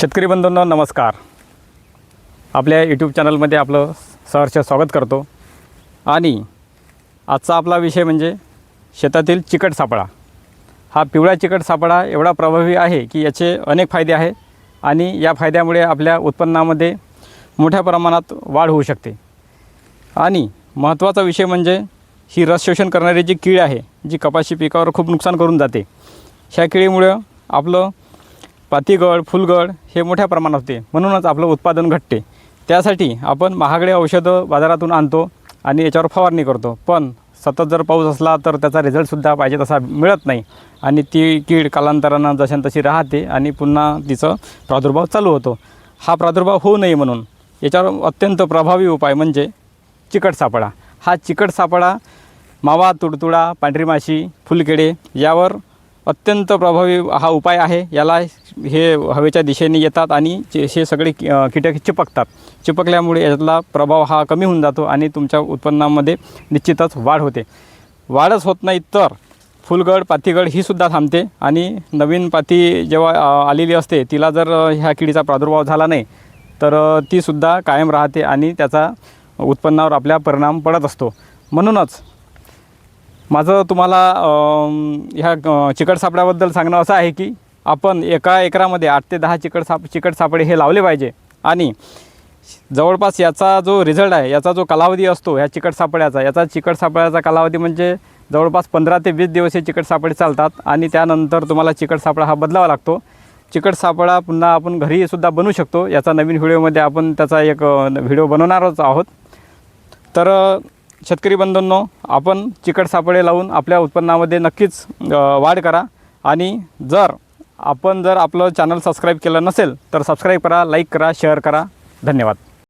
शेतकरी बंधूंना नमस्कार. आपल्या यूट्यूब चॅनलमध्ये आपलं सहर्ष स्वागत करतो. आणि आजचा आपला विषय म्हणजे शेतातील चिकट सापळा. हा पिवळा चिकट सापळा एवढा प्रभावी आहे की याचे अनेक फायदे आहेत आणि या फायद्यामुळे आपल्या उत्पन्नामध्ये मोठ्या प्रमाणात वाढ होऊ शकते. आणि महत्त्वाचा विषय म्हणजे ही रस शोषण करणारी जी कीड आहे जी कपाशी पिकावर खूप नुकसान करून जाते. ह्या किडीमुळं आपलं पातीगळ फुलगळ हे मोठ्या प्रमाणात होते. म्हणूनच आपलं उत्पादन घटते. त्यासाठी आपण महागडे औषधं बाजारातून आणतो आणि याच्यावर फवारणी करतो. पण सतत जर पाऊस असला तर त्याचा रिझल्टसुद्धा पाहिजे तसा मिळत नाही. आणि ती कीड कालांतरानं जशान तशी राहते आणि पुन्हा तिचं प्रादुर्भाव चालू होतो. हा प्रादुर्भाव होऊ नये म्हणून याच्यावर अत्यंत प्रभावी उपाय म्हणजे चिकट सापळा. हा चिकट सापळा मावा तुडतुडा पांढरी माशी फुलकेडे यावर अत्यंत प्रभावी हा उपाय आहे. याला हे हवेच्या दिशेने येतात आणि चे- हे सगळे कि- कीटक चिपकतात. चिपकल्यामुळे यातला प्रभाव हा कमी होऊन जातो आणि तुमच्या उत्पन्नामध्ये निश्चितच वाढ होते. वाढच होत नाही तर फुलगड पातीगड ही सुद्धा थांबते आणि नवीन पाती जेव्हा आलेली असते तिला जर ह्या किडीचा प्रादुर्भाव झाला नाही तर तीसुद्धा कायम राहते आणि त्याचा उत्पन्नावर आपल्या परिणाम पडत असतो. म्हणूनच माझं तुम्हाला ह्या चिकट सापड्याबद्दल सांगणं असं आहे की आपण एका एकरामध्ये आठ ते दहा चिकट साप चिकट सापडे हे लावले पाहिजे. आणि जवळपास याचा जो रिझल्ट आहे याचा जो कालावधी असतो ह्या चिकट सापड्याचा याचा चिकट सापड्याचा कालावधी म्हणजे जवळपास पंधरा ते वीस दिवस हे चिकट सापडे चालतात आणि त्यानंतर तुम्हाला चिकट सापळा हा बदलावा लागतो. चिकट सापळा पुन्हा आपण घरीसुद्धा बनवू शकतो. याचा नवीन व्हिडिओमध्ये आपण त्याचा एक व्हिडिओ बनवणारच आहोत. तर शेतकरी बंधूंनो आपण चिकट सापळे लावून आपल्या उत्पन्नामध्ये नक्कीच वाढ करा. आणि जर आपण जर आपलं चॅनल सबस्क्राईब केलं नसेल तर सबस्क्राईब करा लाईक करा शेअर करा. धन्यवाद.